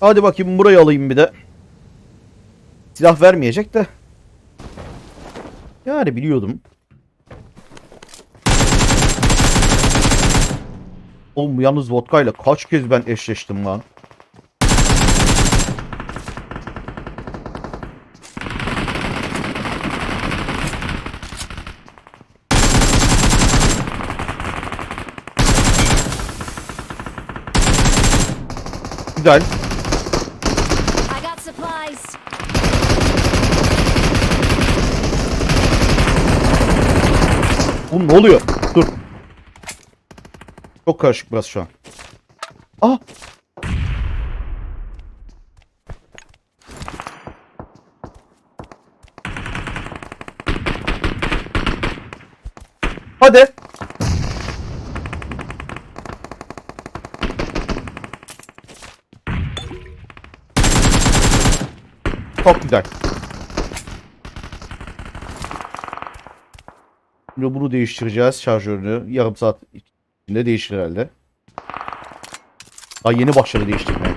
Hadi bakayım burayı alayım bir de. Silah vermeyecek de. Yani biliyordum. Oğlum yalnız vodkayla kaç kez ben eşleştim lan. Güzel. Oğlum ne oluyor? Dur. Çok karışık burası şu an. Ah! Hadi. Çok güzel. Şimdi bunu değiştireceğiz şarjörünü. Yarım saat içinde değişir herhalde. Daha yeni başladı değiştirmeye.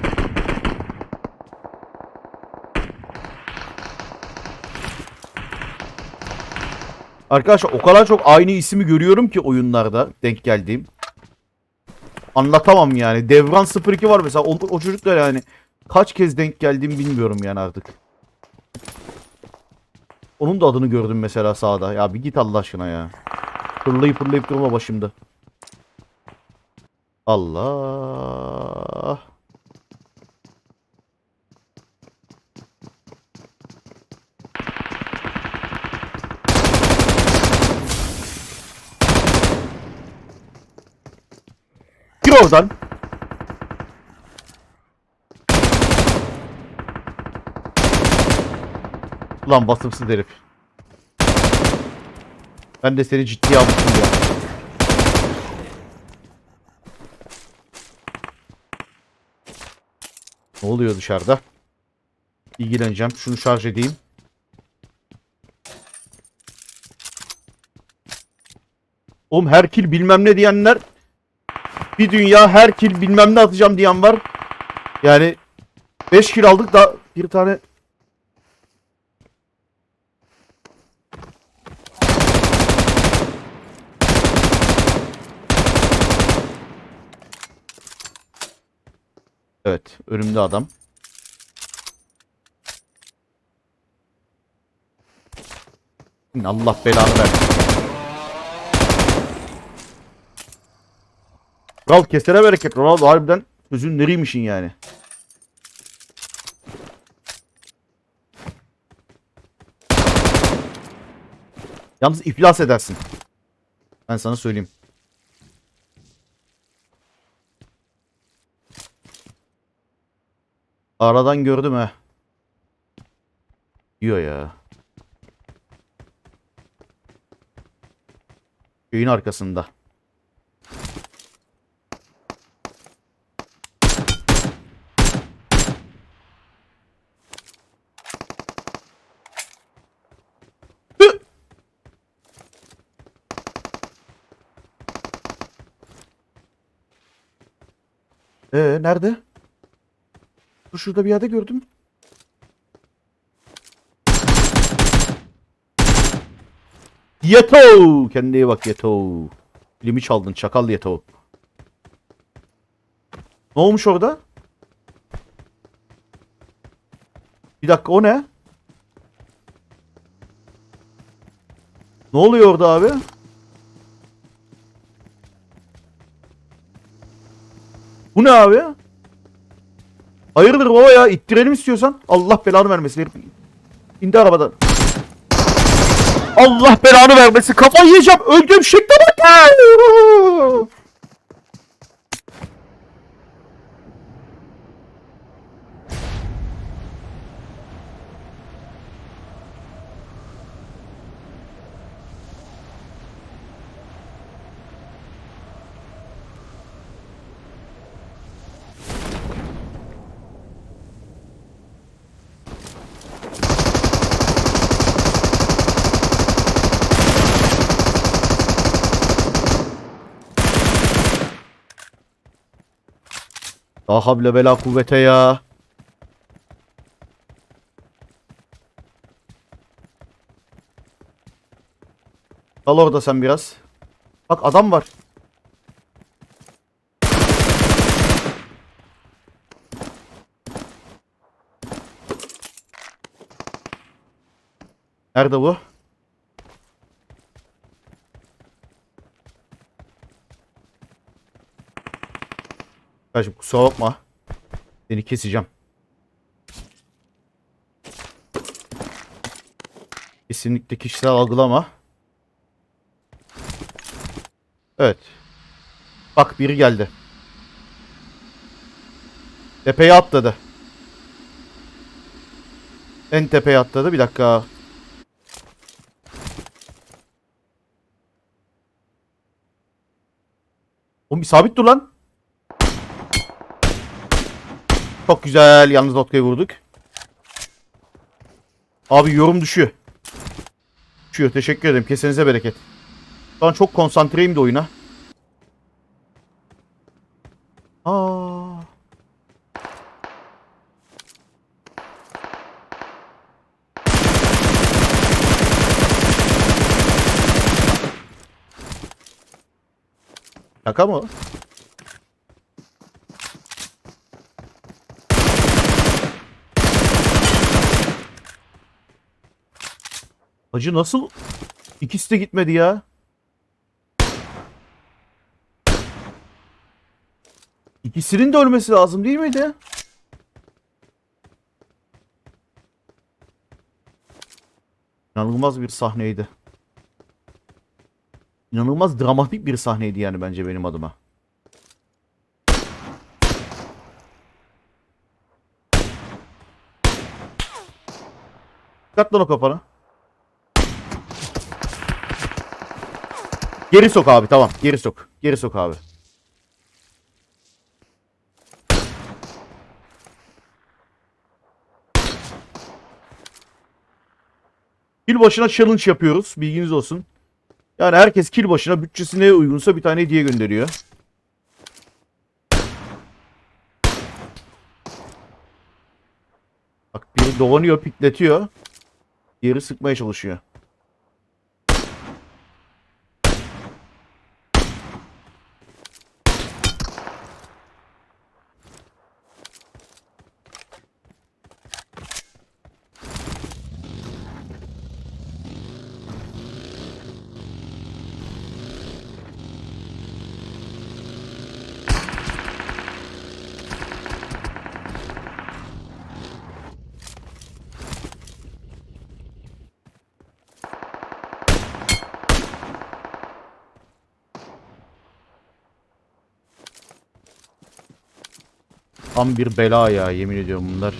Arkadaşlar o kadar çok aynı ismi görüyorum ki oyunlarda denk geldiğim. Anlatamam yani. Devran 02 var mesela. O, o çocuklar yani kaç kez denk geldiğimi bilmiyorum yani artık. Onun da adını gördüm mesela sağda. Ya bir git Allah aşkına ya. Fırlayıp fırlayıp durma başımda. Allah. Gir oradan. Ulan basımsız herif. Ben de seni ciddiye almışım ya. Ne oluyor dışarıda? İlgileneceğim. Şunu şarj edeyim. Oğlum her kill bilmem ne diyenler bir dünya her kill bilmem ne atacağım diyen var. Yani 5 kill aldık da bir tane Evet, önümde adam. Allah belanı versin. Kral kesene bereket. Ronaldo harbiden sözün nereymişin yani. Yalnız iflas edersin. Ben sana söyleyeyim. Aradan gördüm he. Diyor ya. Köyün arkasında. Ee nerede? Dur şurada bir yerde gördüm. Yeto! Kendine bak Yeto. Filmi çaldın çakal Yeto. Ne olmuş orada? Bir dakika o ne? Ne oluyor orada abi? Bu ne abi? Hayırdır baba ya ittirelim istiyorsan. Allah belanı vermesin herif. İndi arabadan. Allah belanı vermesin. Kafayı yiyeceğim. Öldüm şekle bak. La havle bela kuvvete ya. Kal orada sen biraz. Bak adam var. Nerede bu? Kardeşim kusura bakma. Seni keseceğim. Kesinlikle kişisel algılama. Evet. Bak biri geldi. Tepeye atladı. En tepeye atladı. Bir dakika. Oğlum bir sabit dur lan. Çok güzel. Yalnız notkayı vurduk. Abi yorum düşüyor. Düşüyor. Teşekkür ederim. Kesenize bereket. Şu an çok konsantreyim de oyuna. Aa. Şaka mı? Hacı nasıl? İkisi de gitmedi ya. İkisinin de ölmesi lazım değil miydi? İnanılmaz bir sahneydi. İnanılmaz dramatik bir sahneydi yani bence benim adıma. Dikkat lan o kafanı. Geri sok abi tamam. Geri sok. Geri sok abi. Kill başına challenge yapıyoruz. Bilginiz olsun. Yani herkes kill başına bütçesi neye uygunsa bir tane hediye gönderiyor. Bak biri dolanıyor, pikletiyor. Diğeri sıkmaya çalışıyor. Tam bir bela ya yemin ediyorum bunlar.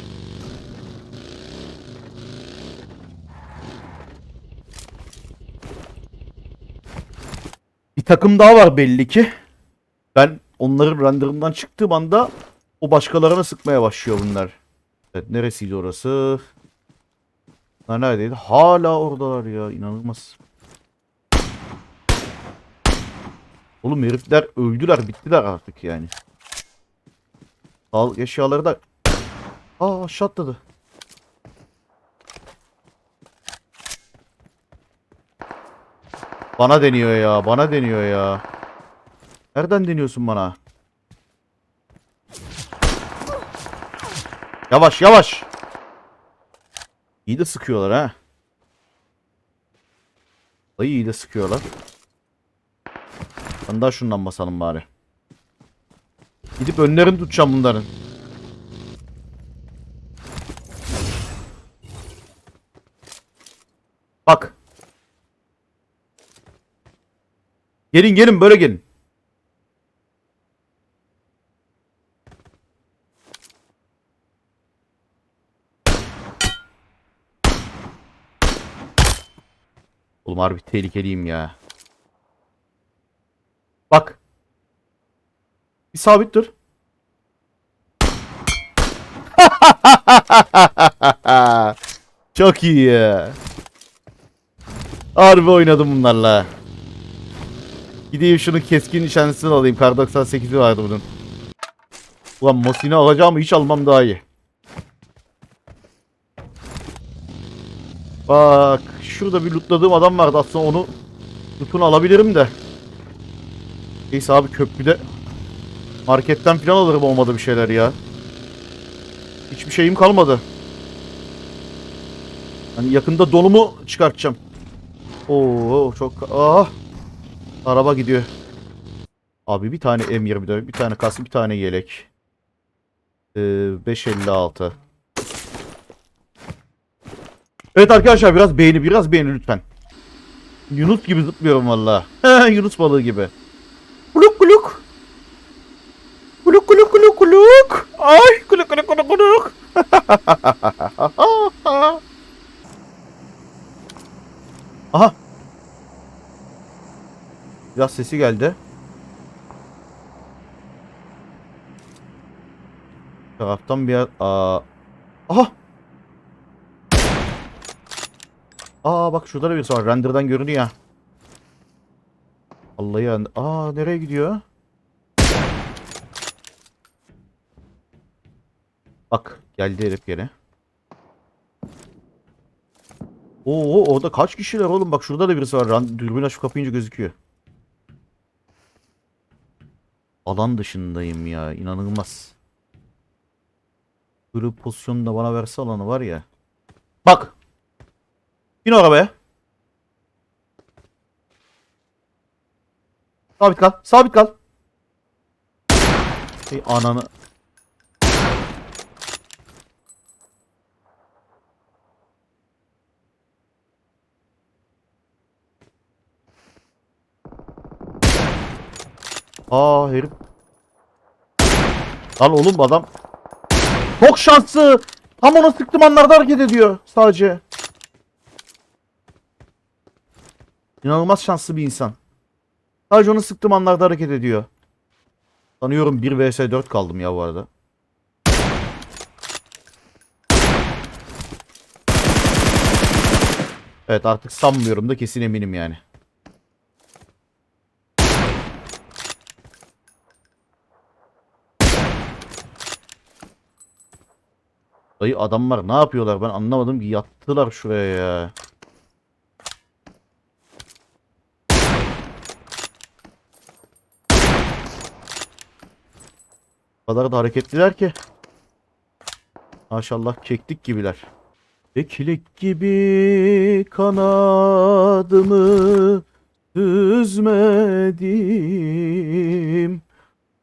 Bir takım daha var belli ki. Ben onların renderından çıktığım anda o başkalarına sıkmaya başlıyor bunlar. Evet neresiydi orası? Bunlar neredeydi? Hala oradalar ya inanılmaz. Oğlum herifler öldüler bittiler artık yani. Al eşyaları da. Aa aşağı. Bana deniyor ya. Bana deniyor ya. Nereden deniyorsun bana? Yavaş yavaş. İyi de sıkıyorlar ha. Dayı iyi de sıkıyorlar. Ben daha şundan basalım bari. Gidip önlerini tutacağım bunların. Bak. Gelin gelin böyle gelin. Oğlum harbi tehlikeliyim ya. Bak. Bir sabit dur. Çok iyi ya. Harbi oynadım bunlarla. Gideyim şunun keskin nişanlısını alayım. Kar 98'i vardı bunun. Ulan Mosin'i alacağımı hiç almam daha iyi. Bak şurada bir lootladığım adam vardı aslında onu Tutun alabilirim de. Neyse abi köprüde marketten falan alırım olmadı bir şeyler ya. Hiçbir şeyim kalmadı. Hani yakında donumu çıkartacağım. Oo çok ah. Araba gidiyor. Abi bir tane M24, bir tane kas, bir tane yelek. Ee, 556. Evet arkadaşlar biraz beğeni, biraz beğeni lütfen. Yunus gibi zıplıyorum valla. Yunus balığı gibi. Kuluk kuluk. Kuluk kuluk kuluk kuluk. Ay kuluk kuluk kuluk kuluk. Aha. Biraz sesi geldi. Taraftan bir yer... Aa. Aha. Aa bak şurada da birisi var. Render'dan görünüyor. Render... Aa nereye gidiyor? Bak geldi herif gene. Oo orada kaç kişiler oğlum? Bak şurada da birisi var. Dürbün açıp kapayınca gözüküyor. Alan dışındayım ya. inanılmaz. Böyle pozisyonda bana verse alanı var ya. Bak. Bin arabaya. Sabit kal. Sabit kal. Ey ananı. Aa herif. Lan oğlum adam. Çok şanslı. Tam ona sıktım anlarda hareket ediyor sadece. İnanılmaz şanslı bir insan. Sadece onu sıktım anlarda hareket ediyor. Sanıyorum 1 vs 4 kaldım ya bu arada. Evet artık sanmıyorum da kesin eminim yani. Dayı adamlar ne yapıyorlar ben anlamadım ki yattılar şuraya ya. O kadar da hareketliler ki. Maşallah keklik gibiler. Keklik gibi kanadımı düzmedim.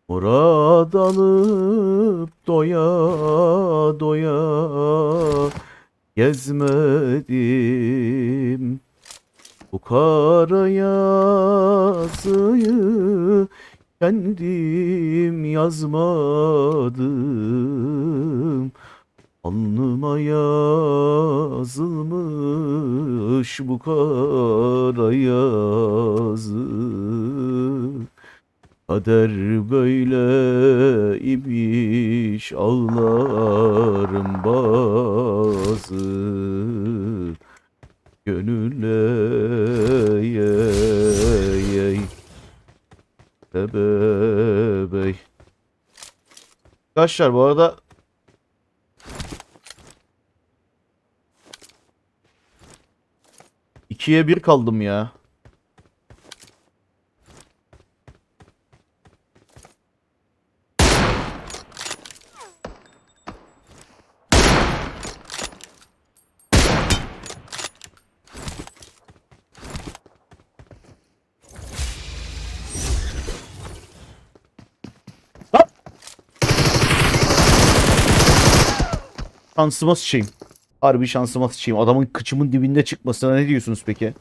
Murad alıp doya doya gezmedim. Bu kara yazıyı kendim yazmadım. Alnıma yazılmış bu kara yazı. Kader böyle imiş ağlarım bazı Gönüle yey yey Bebey Arkadaşlar bu arada ikiye bir kaldım ya. Şansıma sıçayım. Harbi şansıma sıçayım. Adamın kıçımın dibinde çıkmasına ne diyorsunuz peki?